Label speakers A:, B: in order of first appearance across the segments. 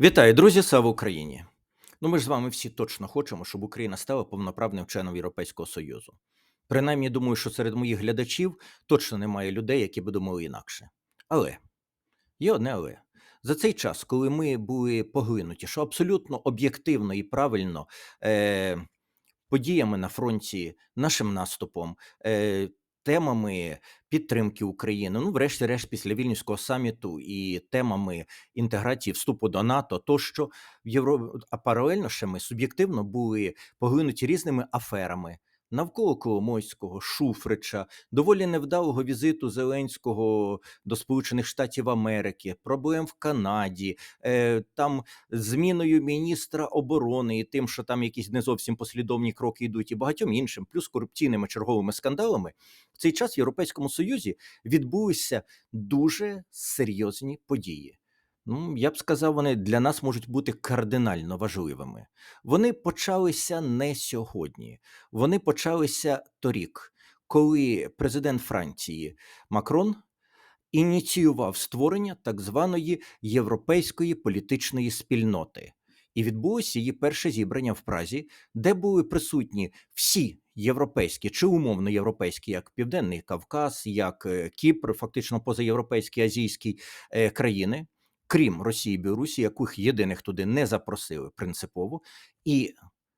A: Вітаю, друзі! Слава Україні! Ну, ми ж з вами всі точно хочемо, щоб Україна стала повноправним членом Європейського Союзу. Принаймні, думаю, що серед моїх глядачів точно немає людей, які би думали інакше. Але є одне але. За цей час, коли ми були поглинуті, що абсолютно об'єктивно і правильно е, подіями на фронті, нашим наступом, е, темами підтримки України, ну, врешті-решт, після Вільнюського саміту і темами інтеграції вступу до НАТО, тощо в Європі, а паралельно ще ми суб'єктивно були поглинуті різними аферами. Навколо Коломойського, Шуфрича, доволі невдалого візиту Зеленського до Сполучених Штатів Америки, проблем в Канаді, е, там зміною міністра оборони і тим, що там якісь не зовсім послідовні кроки йдуть, і багатьом іншим, плюс корупційними черговими скандалами, в цей час в Європейському Союзі відбулися дуже серйозні події. Ну, я б сказав, вони для нас можуть бути кардинально важливими. Вони почалися не сьогодні, вони почалися торік, коли президент Франції Макрон ініціював створення так званої європейської політичної спільноти. І відбулося її перше зібрання в Празі, де були присутні всі європейські чи умовно європейські, як Південний Кавказ, як е, Кіпр, фактично позаєвропейські азійські е, країни, крім Росії і Білорусі, яких єдиних туди не запросили принципово. І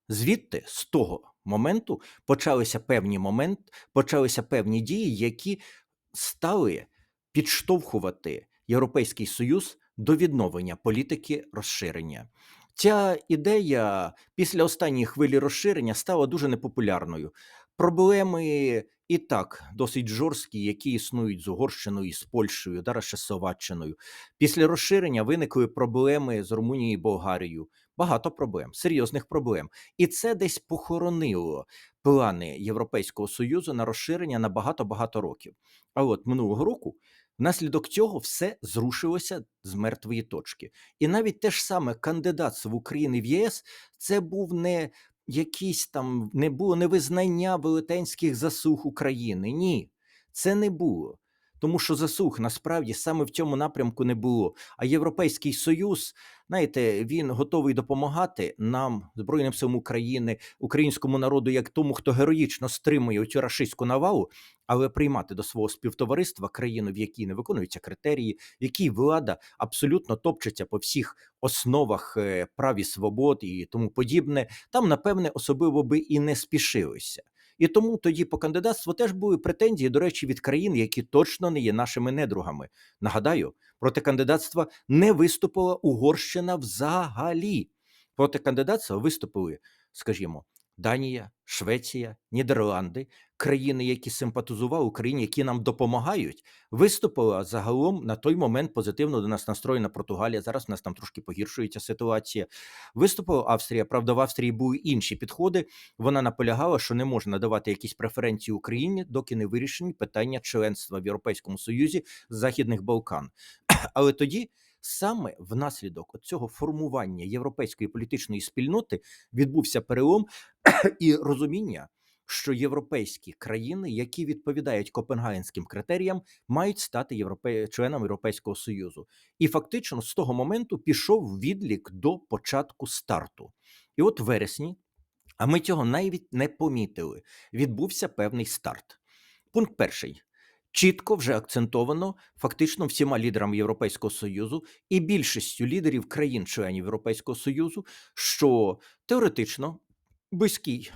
A: звідти, з того моменту, почалися певні момент, почалися певні дії, які стали підштовхувати Європейський Союз до відновлення політики розширення. Ця ідея після останньої хвилі розширення стала дуже непопулярною. Проблеми і так досить жорсткі, які існують з Угорщиною, з Польщею, зараз ще з Словаччиною. Після розширення виникли проблеми з Румунією і Болгарією. Багато проблем, серйозних проблем. І це десь похоронило плани Європейського Союзу на розширення на багато-багато років. А от минулого року Внаслідок цього все зрушилося з мертвої точки. І навіть те ж саме кандидатство України в ЄС це був не якийсь там, не було невизнання велетенських засух України. Ні, це не було. Тому що заслуг насправді саме в цьому напрямку не було. А Європейський Союз, знаєте, він готовий допомагати нам, Збройним силам України, українському народу, як тому, хто героїчно стримує цю рашистську навалу, але приймати до свого співтовариства країну, в якій не виконуються критерії, в якій влада абсолютно топчеться по всіх основах е, прав і свобод і тому подібне, там напевне особливо би і не спішилися. І тому тоді по кандидатству теж були претензії, до речі, від країн, які точно не є нашими недругами. Нагадаю, проти кандидатства не виступила Угорщина взагалі. Проти кандидатства виступили, скажімо, Данія, Швеція, Нідерланди, країни, які симпатизували Україні, які нам допомагають, виступила загалом на той момент позитивно до нас настроєна Португалія. Зараз у нас там трошки погіршується ситуація. Виступила Австрія. Правда, в Австрії були інші підходи. Вона наполягала, що не можна надавати якісь преференції Україні, доки не вирішені питання членства в Європейському Союзі з Західних Балкан. Але тоді саме внаслідок цього формування європейської політичної спільноти відбувся перелом і розуміння. Що європейські країни, які відповідають копенгагенським критеріям, мають стати європе... членами Європейського союзу, і фактично з того моменту пішов відлік до початку старту. І от в вересні, а ми цього навіть не помітили. Відбувся певний старт. Пункт перший чітко вже акцентовано фактично всіма лідерами Європейського союзу і більшістю лідерів країн-членів Європейського союзу, що теоретично близький.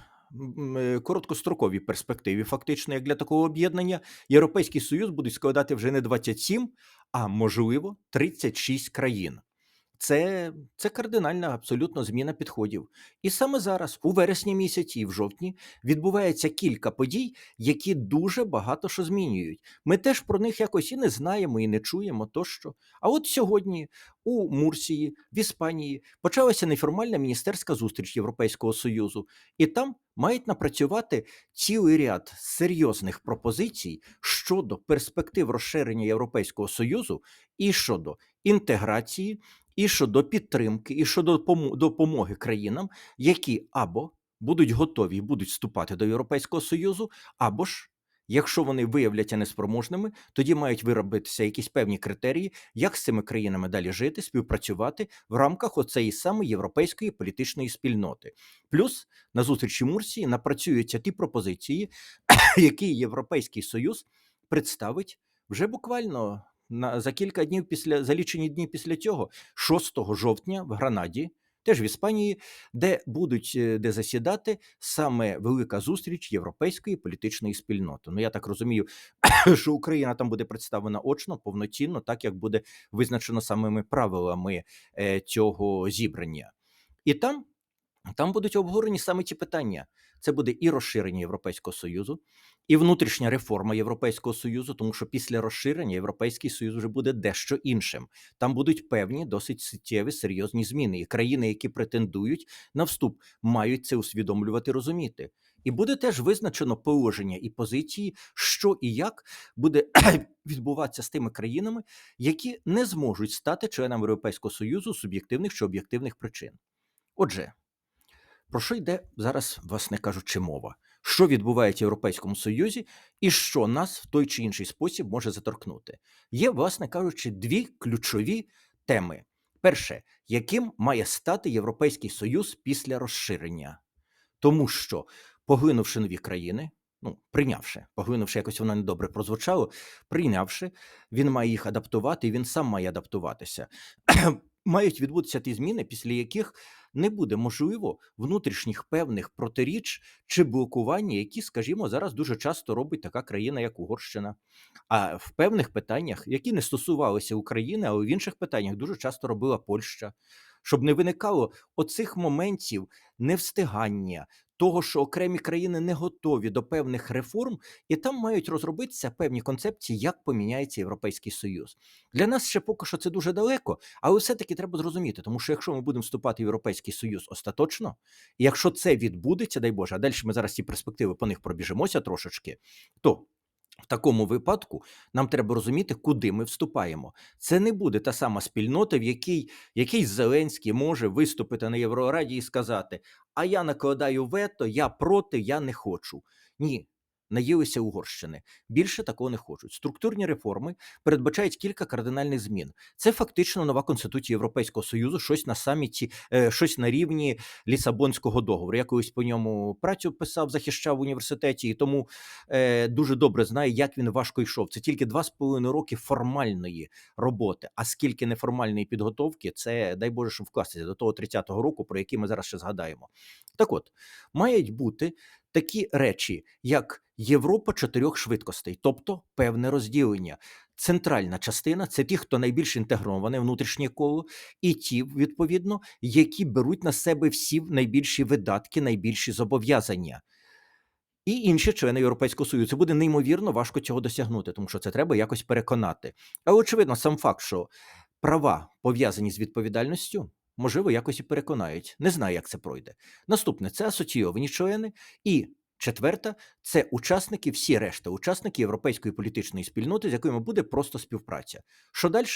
A: Короткостроковій перспективі, фактично, як для такого об'єднання, Європейський Союз буде складати вже не 27, а можливо 36 країн. Це це кардинальна абсолютно зміна підходів. І саме зараз, у вересні місяці і в жовтні, відбувається кілька подій, які дуже багато що змінюють. Ми теж про них якось і не знаємо, і не чуємо тощо. А от сьогодні у Мурсії, в Іспанії, почалася неформальна міністерська зустріч Європейського Союзу, і там мають напрацювати цілий ряд серйозних пропозицій щодо перспектив розширення Європейського Союзу і щодо інтеграції і щодо підтримки, і щодо допомоги країнам, які або будуть готові і будуть вступати до Європейського Союзу, або ж Якщо вони виявляться неспроможними, тоді мають виробитися якісь певні критерії, як з цими країнами далі жити, співпрацювати в рамках оцеї самої європейської політичної спільноти. Плюс на зустрічі Мурсії напрацюються ті пропозиції, які Європейський Союз представить вже буквально на за кілька днів після за лічені дні після цього, 6 жовтня в Гранаді, теж в Іспанії, де будуть е, де засідати саме велика зустріч європейської політичної спільноти. Ну я так розумію, що Україна там буде представлена очно, повноцінно, так як буде визначено самими правилами е, цього зібрання, і там. Там будуть обговорені саме ті питання. Це буде і розширення Європейського Союзу, і внутрішня реформа Європейського Союзу, тому що після розширення Європейський Союз вже буде дещо іншим. Там будуть певні досить суттєві серйозні зміни. І країни, які претендують на вступ, мають це усвідомлювати, розуміти. І буде теж визначено положення і позиції, що і як буде відбуватися з тими країнами, які не зможуть стати членами Європейського Союзу з суб'єктивних чи об'єктивних причин. Отже. Про що йде зараз, власне кажучи, мова? Що відбувається в Європейському Союзі, і що нас в той чи інший спосіб може заторкнути? Є, власне кажучи, дві ключові теми. Перше, яким має стати Європейський Союз після розширення, тому що, поглинувши нові країни, ну прийнявши, поглинувши, якось воно недобре прозвучало, прийнявши, він має їх адаптувати, і він сам має адаптуватися. Мають відбутися ті зміни, після яких не буде можливо внутрішніх певних протиріч чи блокування, які, скажімо, зараз дуже часто робить така країна, як Угорщина. А в певних питаннях, які не стосувалися України, але в інших питаннях дуже часто робила Польща, щоб не виникало оцих моментів невстигання. Того, що окремі країни не готові до певних реформ, і там мають розробитися певні концепції, як поміняється Європейський Союз. Для нас ще поки що це дуже далеко, але все-таки треба зрозуміти, тому що якщо ми будемо вступати в Європейський Союз остаточно, і якщо це відбудеться, дай Боже, а далі ми зараз ці перспективи по них пробіжимося трошечки, то в такому випадку нам треба розуміти, куди ми вступаємо. Це не буде та сама спільнота, в якій якийсь Зеленський може виступити на Єврораді і сказати: А я накладаю вето, я проти, я не хочу. Ні, наїлися Угорщини. Більше такого не хочуть. Структурні реформи передбачають кілька кардинальних змін. Це фактично нова конституція Європейського союзу, щось на саміті, е, щось на рівні Лісабонського договору. Я колись по ньому працю писав, захищав в університеті, і тому е, дуже добре знаю, як він важко йшов. Це тільки два з половиною роки формальної роботи. А скільки неформальної підготовки, це дай Боже, щоб вкластися до того 30-го року, про який ми зараз ще згадаємо. Так от мають бути такі речі, як Європа чотирьох швидкостей, тобто певне розділення. Центральна частина це ті, хто найбільш інтегроване внутрішнє коло, і ті, відповідно, які беруть на себе всі найбільші видатки, найбільші зобов'язання. І інші члени Європейського Союзу Це буде неймовірно важко цього досягнути, тому що це треба якось переконати. Але очевидно, сам факт, що права пов'язані з відповідальністю, можливо, якось і переконають. Не знаю, як це пройде. Наступне це асоційовані члени, і четверта це учасники, всі решта, учасники європейської політичної спільноти, з якими буде просто співпраця. Що далі?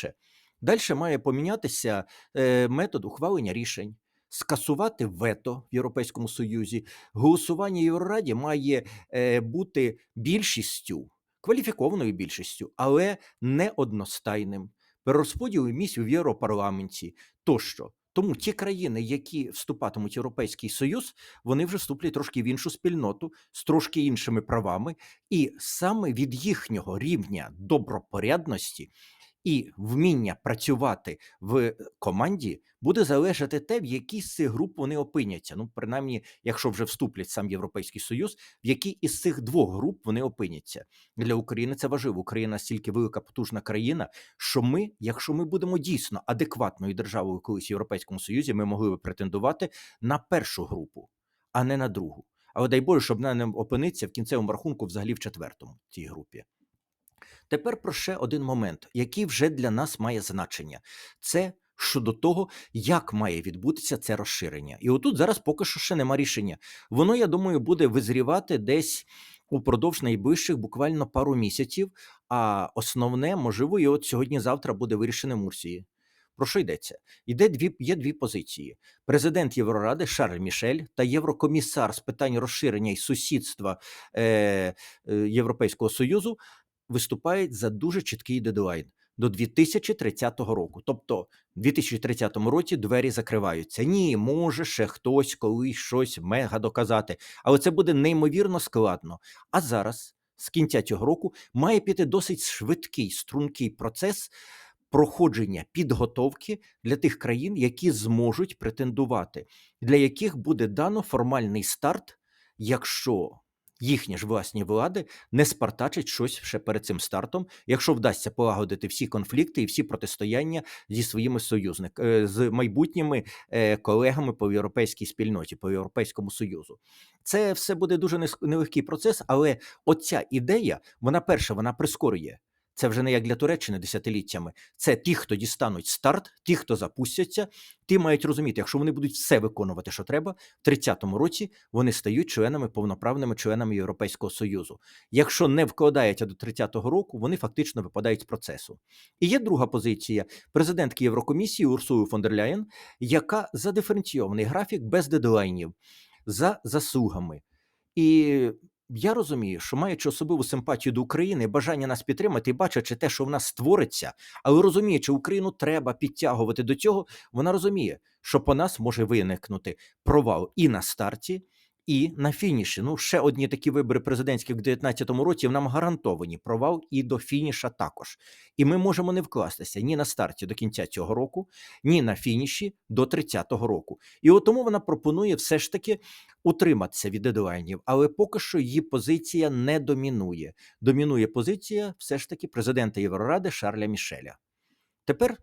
A: Далі має помінятися е, метод ухвалення рішень. Скасувати вето в Європейському Союзі, голосування Єврораді має е, бути більшістю, кваліфікованою більшістю, але не одностайним. Перерозподіл місць в Європарламенті тощо. Тому ті країни, які вступатимуть в Європейський Союз, вони вже вступлять трошки в іншу спільноту з трошки іншими правами, і саме від їхнього рівня добропорядності і вміння працювати в команді буде залежати те, в якій з цих груп вони опиняться. Ну, принаймні, якщо вже вступлять сам Європейський Союз, в якій із цих двох груп вони опиняться для України. Це важливо. Україна стільки велика потужна країна, що ми, якщо ми будемо дійсно адекватною державою колись в Європейському Союзі, ми могли би претендувати на першу групу, а не на другу. Але дай Боже, щоб вона не опиниться в кінцевому рахунку взагалі в четвертому цій групі. Тепер про ще один момент, який вже для нас має значення, це щодо того, як має відбутися це розширення. І отут зараз поки що ще нема рішення. Воно, я думаю, буде визрівати десь упродовж найближчих буквально пару місяців. А основне, можливо, і от сьогодні-завтра буде вирішене Мурсії. Про що йдеться? Йде дві є дві позиції: президент Євроради Шарль Мішель та єврокомісар з питань розширення і сусідства е, е, Європейського союзу виступають за дуже чіткий дедлайн до 2030 року. Тобто, в 2030 році двері закриваються. Ні, може ще хтось колись щось мега доказати, але це буде неймовірно складно. А зараз, з кінця цього року, має піти досить швидкий стрункий процес проходження підготовки для тих країн, які зможуть претендувати, для яких буде дано формальний старт, якщо їхні ж власні влади не спартачать щось ще перед цим стартом, якщо вдасться полагодити всі конфлікти і всі протистояння зі своїми союзниками з майбутніми е, колегами по європейській спільноті, по європейському союзу. Це все буде дуже нелегкий процес, але оця ідея, вона перша, вона прискорює. Це вже не як для Туреччини десятиліттями. Це ті, хто дістануть старт, ті, хто запустяться, ті мають розуміти, якщо вони будуть все виконувати, що треба, в 30-му році вони стають членами, повноправними членами Європейського Союзу. Якщо не вкладається до 30-го року, вони фактично випадають з процесу. І є друга позиція президентки Єврокомісії Урсули фон дер Ляєн, яка за диференційований графік без дедлайнів, за заслугами. І я розумію, що маючи особливу симпатію до України, бажання нас підтримати і бачачи те, що в нас створиться, але розуміючи, Україну треба підтягувати до цього, вона розуміє, що по нас може виникнути провал і на старті, і на фініші. Ну, ще одні такі вибори президентські в 2019 році нам гарантовані провал і до фініша також. І ми можемо не вкластися ні на старті до кінця цього року, ні на фініші до 30-го року. І от тому вона пропонує все ж таки утриматися від дедлайнів, але поки що її позиція не домінує. Домінує позиція все ж таки президента Євроради Шарля Мішеля. Тепер,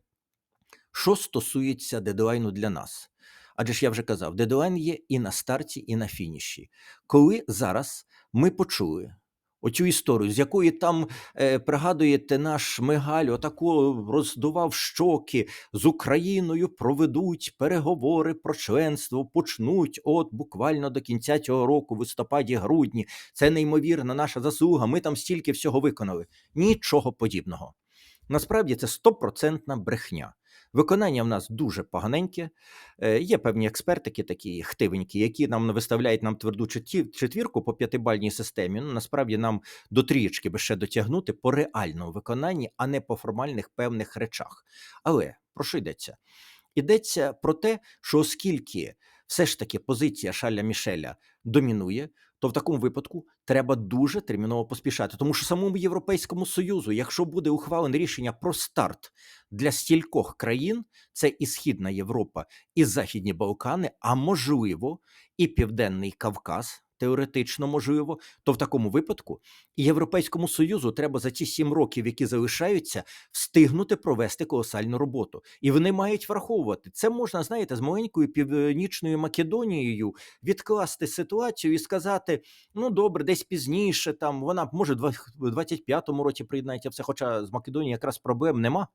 A: що стосується дедлайну для нас? Адже ж я вже казав, дедлайн є і на старті, і на фініші. Коли зараз ми почули оцю історію, з якої там е, пригадуєте, наш Мигаль отако роздував щоки з Україною, проведуть переговори про членство, почнуть от буквально до кінця цього року, в листопаді-грудні. Це неймовірна наша заслуга. Ми там стільки всього виконали. Нічого подібного. Насправді це стопроцентна брехня. Виконання в нас дуже поганеньке. Е, Є певні експертики, такі хтивенькі, які нам виставляють нам тверду четвір- четвірку по п'ятибальній системі. Ну насправді нам до трієчки би ще дотягнути по реальному виконанні, а не по формальних певних речах. Але про що йдеться? Йдеться про те, що оскільки все ж таки позиція Шаля Мішеля домінує, то в такому випадку треба дуже терміново поспішати. Тому що самому Європейському Союзу, якщо буде ухвалене рішення про старт для стількох країн, це і Східна Європа, і Західні Балкани, а можливо, і Південний Кавказ. Теоретично можливо, то в такому випадку і Європейському Союзу треба за ті сім років, які залишаються, встигнути провести колосальну роботу. І вони мають враховувати це. Можна знаєте, з маленькою північною Македонією відкласти ситуацію і сказати: ну добре, десь пізніше, там вона може в 25-му році приєднається все. Хоча з Македонією якраз проблем нема.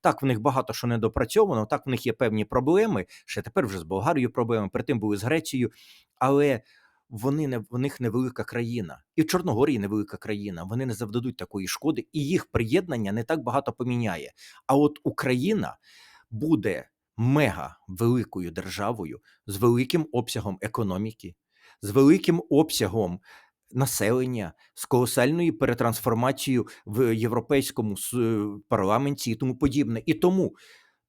A: Так, в них багато що недопрацьовано, так в них є певні проблеми. Ще тепер вже з Болгарією проблеми, перед тим були з Грецією, але. Вони не в них невелика країна, і в Чорногорії невелика країна. Вони не завдадуть такої шкоди, і їх приєднання не так багато поміняє. А от Україна буде мега великою державою з великим обсягом економіки, з великим обсягом населення, з колосальною перетрансформацією в європейському парламенті і тому подібне. І тому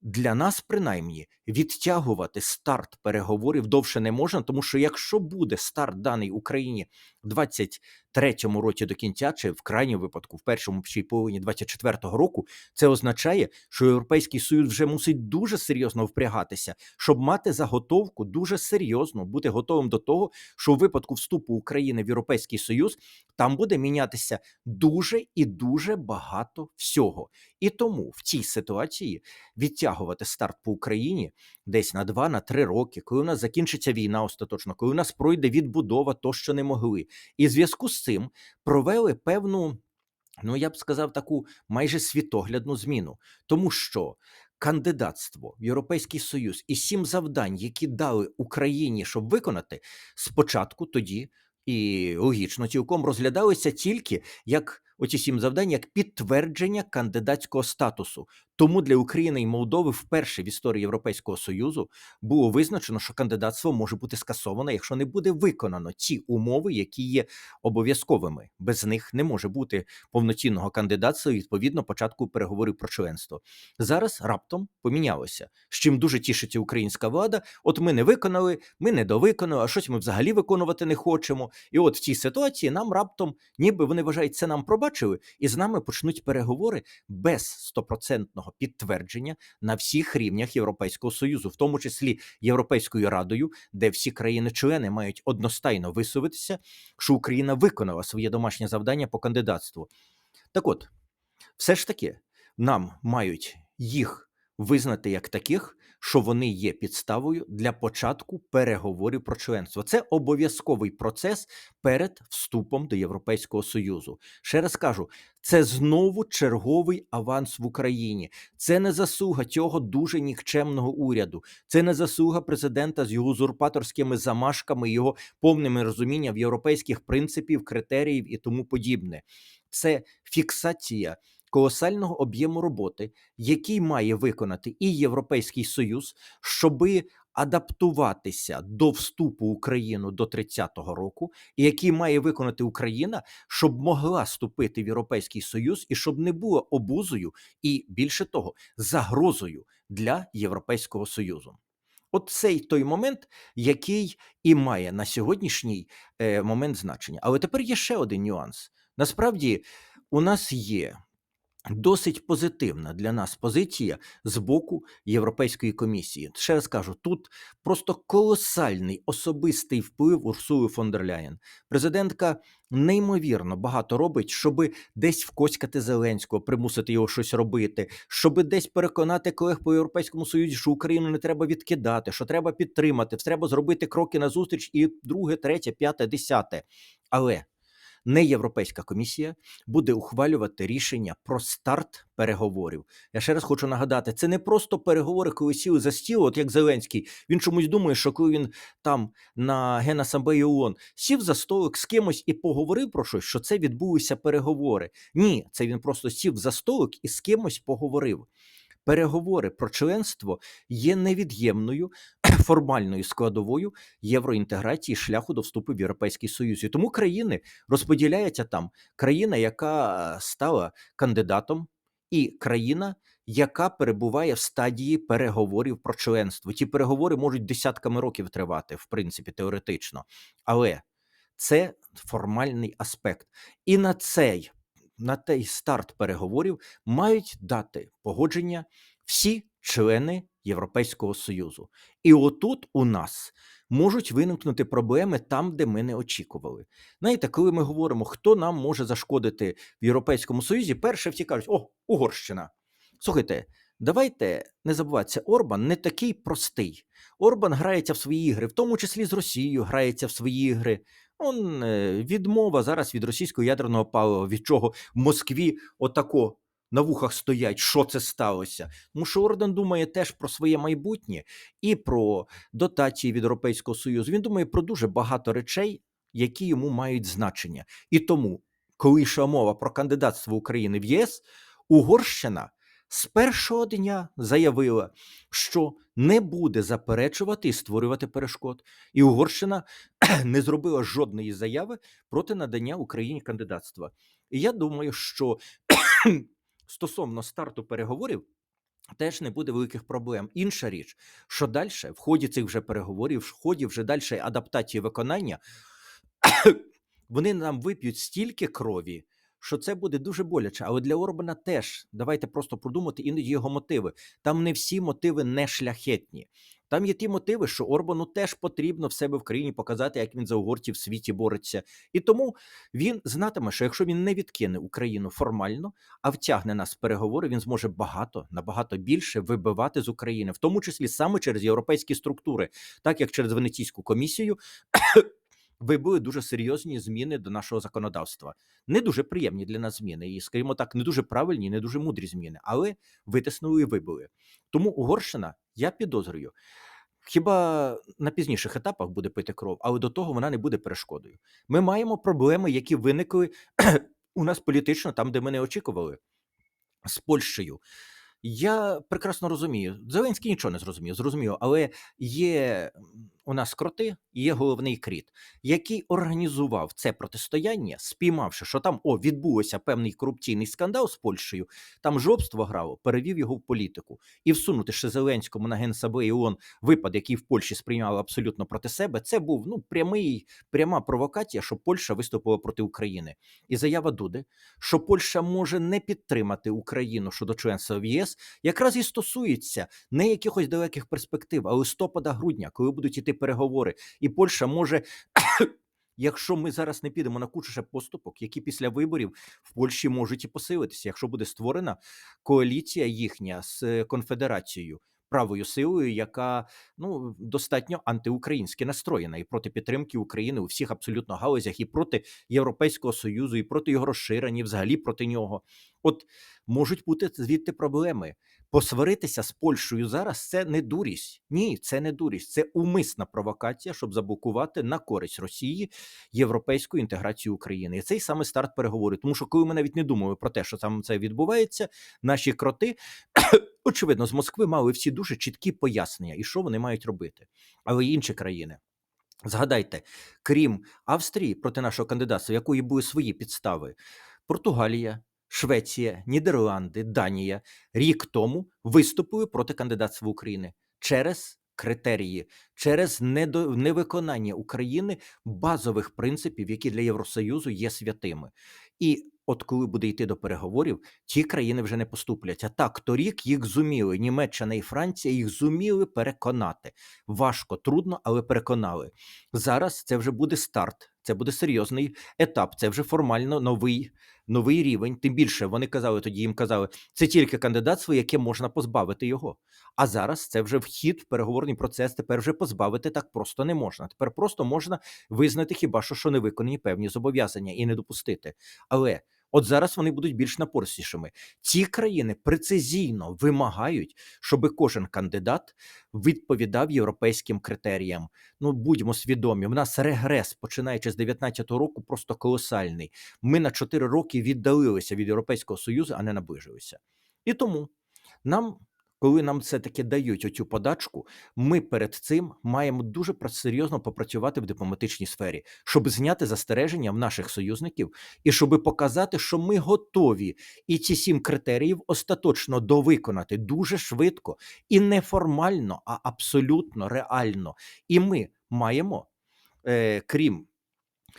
A: для нас, принаймні, відтягувати старт переговорів довше не можна, тому що якщо буде старт даний Україні 20 третьому році до кінця, чи в крайньому випадку, в першому чи половині 24-го року, це означає, що європейський союз вже мусить дуже серйозно впрягатися, щоб мати заготовку дуже серйозно бути готовим до того, що у випадку вступу України в Європейський Союз там буде мінятися дуже і дуже багато всього. І тому в цій ситуації відтягувати старт по Україні десь на 2 на три роки, коли у нас закінчиться війна, остаточно, коли у нас пройде відбудова, то що не могли, і зв'язку з цим провели певну. Ну, я б сказав, таку майже світоглядну зміну, тому що кандидатство в Європейський Союз і сім завдань, які дали Україні, щоб виконати, спочатку тоді і логічно цілком розглядалися тільки як оці сім завдань, як підтвердження кандидатського статусу. Тому для України і Молдови вперше в історії Європейського Союзу було визначено, що кандидатство може бути скасовано, якщо не буде виконано ті умови, які є обов'язковими. Без них не може бути повноцінного кандидатства відповідно початку переговорів про членство. Зараз раптом помінялося, з чим дуже тішиться українська влада. От ми не виконали, ми не довиконали, а щось ми взагалі виконувати не хочемо. І от в цій ситуації нам раптом, ніби вони вважають, це нам пробачили, і з нами почнуть переговори без стопроцентного підтвердження на всіх рівнях Європейського союзу, в тому числі Європейською радою, де всі країни-члени мають одностайно висуватися, що Україна виконала своє домашнє завдання по кандидатству. Так от, все ж таки, нам мають їх визнати як таких, що вони є підставою для початку переговорів про членство. Це обов'язковий процес перед вступом до Європейського Союзу. Ще раз кажу, це знову черговий аванс в Україні. Це не заслуга цього дуже нікчемного уряду. Це не заслуга президента з його узурпаторськими замашками, його повним розумінням європейських принципів, критеріїв і тому подібне. Це фіксація колосального об'єму роботи, який має виконати і Європейський Союз, щоби адаптуватися до вступу України до 30-го року, і який має виконати Україна, щоб могла вступити в Європейський Союз і щоб не було обузою і більше того, загрозою для Європейського Союзу. От цей той момент, який і має на сьогоднішній е, момент значення. Але тепер є ще один нюанс. Насправді, у нас є досить позитивна для нас позиція з боку Європейської комісії. Ще раз кажу, тут просто колосальний особистий вплив Урсули фон дер Ляєн. Президентка неймовірно багато робить, щоб десь вкоськати Зеленського, примусити його щось робити, щоб десь переконати колег по Європейському Союзі, що Україну не треба відкидати, що треба підтримати, треба зробити кроки назустріч і друге, третє, п'яте, десяте. Але не Європейська комісія буде ухвалювати рішення про старт переговорів. Я ще раз хочу нагадати, це не просто переговори, коли сіли за стіл, от як Зеленський. Він чомусь думає, що коли він там на Генасамблеї ООН сів за столик з кимось і поговорив про щось, що це відбулися переговори. Ні, це він просто сів за столик і з кимось поговорив. Переговори про членство є невід'ємною формальною складовою євроінтеграції шляху до вступу в Європейський Союз. І тому країни розподіляється там країна, яка стала кандидатом, і країна, яка перебуває в стадії переговорів про членство. Ті переговори можуть десятками років тривати, в принципі, теоретично, але це формальний аспект. І на цей на той старт переговорів мають дати погодження всі члени Європейського Союзу. І отут у нас можуть виникнути проблеми там, де ми не очікували. Знаєте, коли ми говоримо, хто нам може зашкодити в Європейському Союзі, перше всі кажуть, о, Угорщина. Слухайте, давайте не забуватися, Орбан не такий простий. Орбан грається в свої ігри, в тому числі з Росією грається в свої ігри. Он е, відмова зараз від російського ядерного палива, від чого в Москві отако на вухах стоять, що це сталося. Тому що Орден думає теж про своє майбутнє і про дотації від Європейського Союзу. Він думає про дуже багато речей, які йому мають значення. І тому, коли йшла мова про кандидатство України в ЄС, Угорщина з першого дня заявила, що не буде заперечувати і створювати перешкод. І Угорщина не зробила жодної заяви проти надання Україні кандидатства. І я думаю, що стосовно старту переговорів. Теж не буде великих проблем. Інша річ, що далі, в ході цих вже переговорів, в ході вже далі адаптації виконання, вони нам вип'ють стільки крові, що це буде дуже боляче. Але для Орбана теж давайте просто продумати іноді його мотиви. Там не всі мотиви не шляхетні. Там є ті мотиви, що Орбану теж потрібно в себе в країні показати, як він за угорців в світі бореться. І тому він знатиме, що якщо він не відкине Україну формально, а втягне нас в переговори, він зможе багато набагато більше вибивати з України, в тому числі саме через європейські структури, так як через Венеційську комісію. Вибули дуже серйозні зміни до нашого законодавства. Не дуже приємні для нас зміни, і, скажімо так, не дуже правильні, не дуже мудрі зміни, але витиснули і вибили. Тому Угорщина, я підозрюю, хіба на пізніших етапах буде пити кров, але до того вона не буде перешкодою. Ми маємо проблеми, які виникли у нас політично, там, де ми не очікували, з Польщею. Я прекрасно розумію. Зеленський нічого не зрозумів, зрозумів, але є у нас кроти, є головний кріт, який організував це протистояння, спіймавши, що там о, відбулося певний корупційний скандал з Польщею, там жлобство грало, перевів його в політику. І всунути ще Зеленському на генсабе ООН випад, який в Польщі сприймали абсолютно проти себе, це був ну прямий, пряма провокація, що Польща виступила проти України. І заява Дуди, що Польща може не підтримати Україну щодо членства в ЄС, якраз і стосується не якихось далеких перспектив, а листопада-грудня, коли будуть іти переговори, і Польща може. Якщо ми зараз не підемо на кучу поступок, які після виборів в Польщі можуть і посилитися, якщо буде створена коаліція їхня з е, конфедерацією, правою силою, яка ну достатньо антиукраїнськи настроєна і проти підтримки України у всіх абсолютно галузях, і проти Європейського союзу, і проти його розширення, і взагалі проти нього. От можуть бути звідти проблеми. Посваритися з Польщею зараз це не дурість. Ні, це не дурість, це умисна провокація, щоб заблокувати на користь Росії європейську інтеграцію України. І цей саме старт переговорів. Тому що коли ми навіть не думали про те, що там це відбувається, наші кроти. Очевидно, з Москви мали всі дуже чіткі пояснення, і що вони мають робити. Але інші країни. Згадайте, крім Австрії проти нашого кандидатства, якої були свої підстави, Португалія, Швеція, Нідерланди, Данія рік тому виступили проти кандидатства України через критерії, через недо, невиконання України базових принципів, які для Євросоюзу є святими. І от коли буде йти до переговорів, ті країни вже не поступлять. А так, торік їх зуміли. Німеччина і Франція їх зуміли переконати. Важко, трудно, але переконали. Зараз це вже буде старт. Це буде серйозний етап. Це вже формально новий новий рівень. Тим більше вони казали тоді. Їм казали, це тільки кандидатство, яке можна позбавити його. А зараз це вже вхід в переговорний процес. Тепер вже позбавити так просто не можна. Тепер просто можна визнати хіба що, що не виконані певні зобов'язання і не допустити. Але от зараз вони будуть більш напорстішими. Ці країни прецизійно вимагають, щоб кожен кандидат відповідав європейським критеріям. Ну будьмо свідомі, в нас регрес, починаючи з 19-го року, просто колосальний. Ми на 4 роки віддалилися від Європейського Союзу, а не наближилися. І тому нам. Коли нам все таки дають оцю подачку, ми перед цим маємо дуже серйозно попрацювати в дипломатичній сфері, щоб зняти застереження в наших союзників і щоб показати, що ми готові і ці сім критеріїв остаточно довиконати дуже швидко і не формально, а абсолютно реально. І ми маємо, е, крім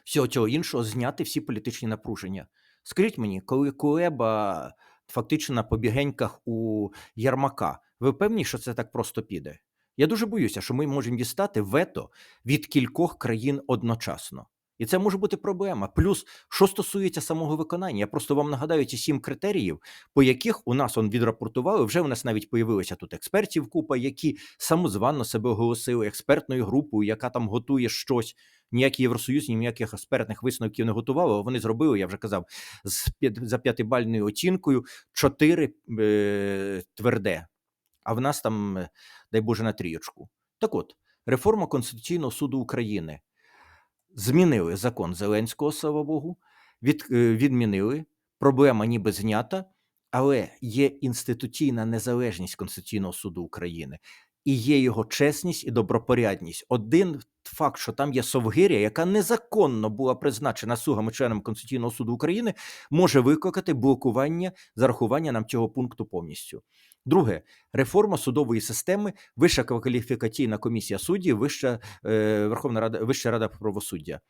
A: всього цього іншого, зняти всі політичні напруження. Скажіть мені, коли Кулеба фактично на побігеньках у Ярмака, ви впевнені, що це так просто піде? Я дуже боюся, що ми можемо дістати вето від кількох країн одночасно. І це може бути проблема. Плюс, що стосується самого виконання, я просто вам нагадаю ці сім критеріїв, по яких у нас он відрапортували. Вже у нас навіть появилися тут експертів купа, які самозванно себе оголосили експертною групою, яка там готує щось. Ніякий Євросоюз, ніяких експертних висновків не готували. а Вони зробили, я вже казав, з за п'ятибальною оцінкою 4 е, тверде. А в нас там, е, дай Боже, на трієчку. Так от, реформа Конституційного суду України змінили закон Зеленського, слава Богу, від, е, відмінили. Проблема ніби знята, але є інституційна незалежність Конституційного суду України і є його чесність і добропорядність. Один факт, що там є Совгиря, яка незаконно була призначена слугами членами Конституційного суду України, може викликати блокування зарахування нам цього пункту повністю. Друге, реформа судової системи, Вища кваліфікаційна комісія суддів, Вища е, Верховна Рада, Вища Рада правосуддя.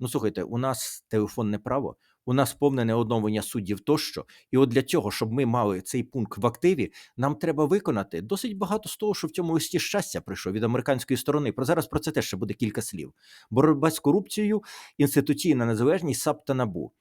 A: Ну, слухайте, у нас телефонне право, у нас повне неодновлення суддів тощо. І от для цього, щоб ми мали цей пункт в активі, нам треба виконати досить багато з того, що в цьому листі щастя прийшло від американської сторони. Про зараз про це теж ще буде кілька слів. Боротьба з корупцією, інституційна незалежність САП та НАБУ.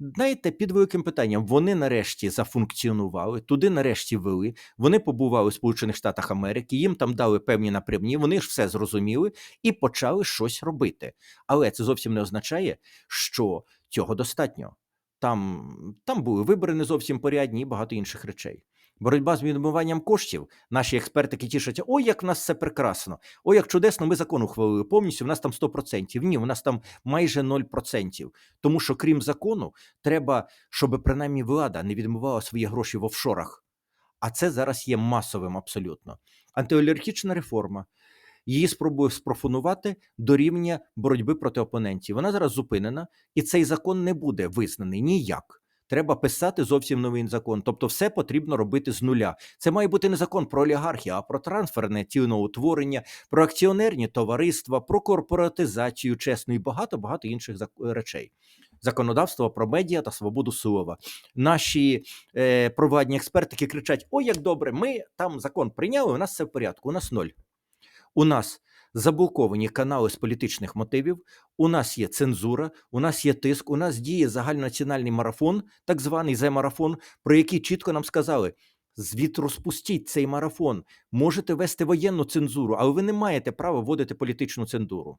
A: Знаєте, під великим питанням вони нарешті зафункціонували, туди нарешті вели. Вони побували в Сполучених Штатах Америки, їм там дали певні напрямні, вони ж все зрозуміли і почали щось робити. Але це зовсім не означає, що цього достатньо. Там, там були вибори не зовсім порядні і багато інших речей. Боротьба з відмиванням коштів. Наші експертики тішаться: ой, як в нас все прекрасно, ой, як чудесно, ми закон ухвалили повністю. В нас там 100%. Ні, у нас там майже 0%. Тому що, крім закону, треба, щоб принаймні влада не відмивала свої гроші в офшорах. А це зараз є масовим абсолютно. Антиолігархічна реформа. Її спробує спрофанувати до рівня боротьби проти опонентів. Вона зараз зупинена, і цей закон не буде визнаний ніяк. Треба писати зовсім новий закон. Тобто, все потрібно робити з нуля. Це має бути не закон про олігархію, а про трансферне ціноутворення, про акціонерні товариства, про корпоратизацію чесну і багато багато інших речей. Законодавство про медіа та свободу слова. Наші е, провладні експерти які кричать: Ой, як добре, ми там закон прийняли, у нас все в порядку, у нас ноль. У нас заблоковані канали з політичних мотивів, у нас є цензура, у нас є тиск, у нас діє загальнонаціональний марафон, так званий зе-марафон, про який чітко нам сказали: звід розпустіть цей марафон, можете вести воєнну цензуру, але ви не маєте права вводити політичну цензуру.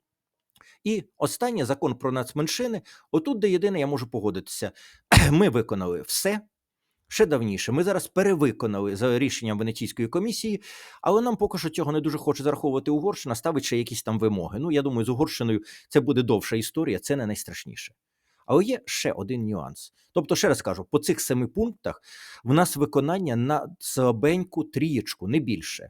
A: І останнє закон про нацменшини. Отут, де єдине, я можу погодитися. Ми виконали все ще давніше. Ми зараз перевиконали за рішенням Венеційської комісії, але нам поки що цього не дуже хоче зараховувати Угорщина, ставить ще якісь там вимоги. Ну, я думаю, з Угорщиною це буде довша історія, це не найстрашніше. Але є ще один нюанс. Тобто, ще раз кажу, по цих семи пунктах в нас виконання на слабеньку трієчку, не більше.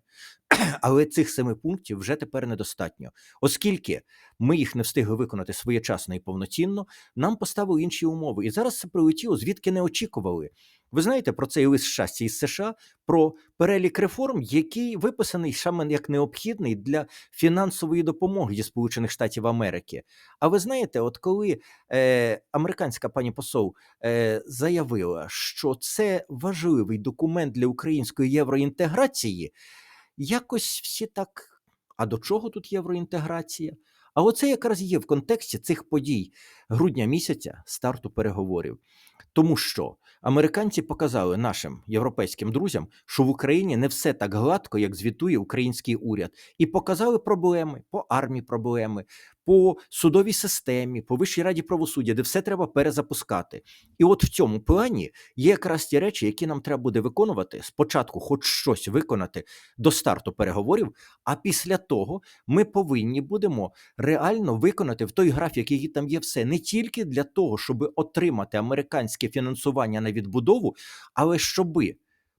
A: Але цих семи пунктів вже тепер недостатньо, оскільки ми їх не встигли виконати своєчасно і повноцінно, нам поставили інші умови. І зараз це прилетіло, звідки не очікували. Ви знаєте про цей лист щастя із США про перелік реформ, який виписаний саме як необхідний для фінансової допомоги зі Сполучених Штатів Америки. А ви знаєте, от коли е, американська пані посол е, заявила, що це важливий документ для української євроінтеграції, якось всі так. А до чого тут євроінтеграція? А оце якраз є в контексті цих подій грудня місяця старту переговорів. Тому що американці показали нашим європейським друзям, що в Україні не все так гладко, як звітує український уряд, і показали проблеми по армії, проблеми, по судовій системі, по вищій раді правосуддя, де все треба перезапускати. І от в цьому плані є якраз ті речі, які нам треба буде виконувати. Спочатку, хоч щось виконати до старту переговорів, а після того ми повинні будемо реально виконати в той графік, який там є, все не тільки для того, щоб отримати американське фінансування на відбудову, але щоби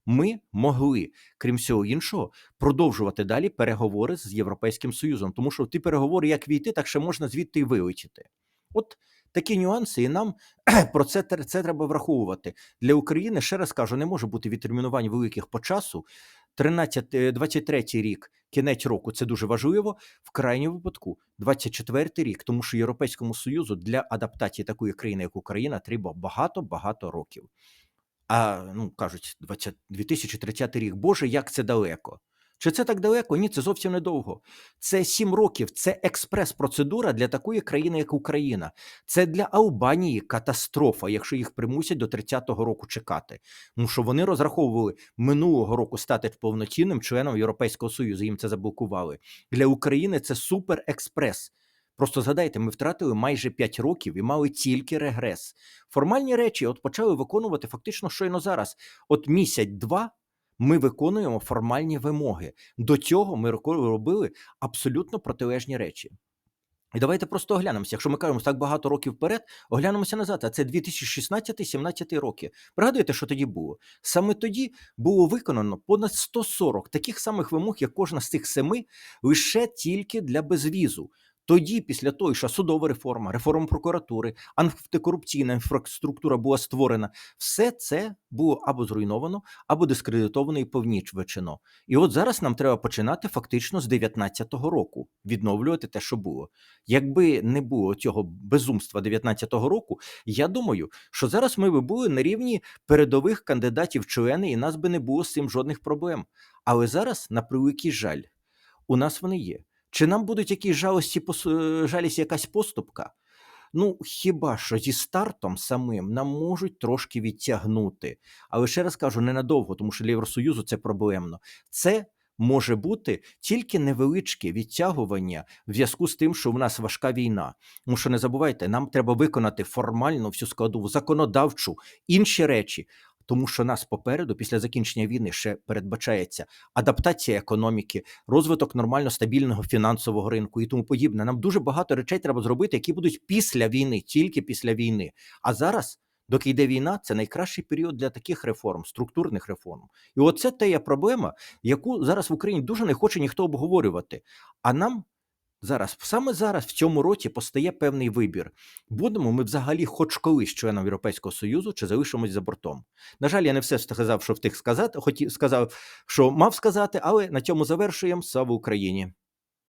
A: ми могли, крім всього іншого, продовжувати далі переговори з Європейським Союзом, тому що в ті переговори, як війти, так ще можна звідти й вилетіти. От такі нюанси, і нам про це, це треба враховувати. Для України, ще раз кажу, не може бути відтермінувань великих по часу. 13, е, 23 рік, кінець року, це дуже важливо. В крайньому випадку, 24 рік, тому що Європейському Союзу для адаптації такої країни, як Україна, треба багато-багато років. А ну кажуть, 20, 2030 рік. Боже, як це далеко. Чи це так далеко? Ні, це зовсім недовго. Це 7 років. Це експрес-процедура для такої країни, як Україна. Це для Албанії катастрофа, якщо їх примусять до 30-го року чекати. Тому що вони розраховували минулого року стати повноцінним членом Європейського Союзу. Їм це заблокували. Для України це супер експрес. Просто згадайте, ми втратили майже 5 років і мали тільки регрес. Формальні речі от почали виконувати фактично щойно зараз. От місяць-два ми виконуємо формальні вимоги. До цього ми робили абсолютно протилежні речі. І давайте просто оглянемося. Якщо ми кажемо так багато років вперед, оглянемося назад. А це 2016-17 роки. Пригадуєте, що тоді було? Саме тоді було виконано понад 140 таких самих вимог, як кожна з цих семи, лише тільки для безвізу. Тоді, після того, що судова реформа, реформа прокуратури, антикорупційна інфраструктура була створена, все це було або зруйновано, або дискредитовано і повнічвичено. І от зараз нам треба починати фактично з 19-го року, відновлювати те, що було. Якби не було цього безумства 19-го року, я думаю, що зараз ми би були на рівні передових кандидатів члени, і нас би не було з цим жодних проблем. Але зараз, на превеликий жаль, у нас вони є. Чи нам будуть якісь жалості, е, жалість якась поступка? Ну, хіба що зі стартом самим нам можуть трошки відтягнути. Але ще раз кажу, ненадовго, тому що для Євросоюзу це проблемно. Це може бути тільки невеличке відтягування в зв'язку з тим, що в нас важка війна. Тому що не забувайте, нам треба виконати формально всю складову, законодавчу, інші речі. Тому що нас попереду, після закінчення війни, ще передбачається адаптація економіки, розвиток нормально стабільного фінансового ринку і тому подібне. Нам дуже багато речей треба зробити, які будуть після війни, тільки після війни. А зараз Доки йде війна, це найкращий період для таких реформ, структурних реформ. І оце те є проблема, яку зараз в Україні дуже не хоче ніхто обговорювати. А нам зараз, саме зараз, в цьому році, постає певний вибір: будемо ми взагалі, хоч колись членом Європейського Союзу, чи залишимось за бортом. На жаль, я не все сказав, що втих сказати, хотів сказав, що мав сказати, але на цьому завершуємо. Слава Україні!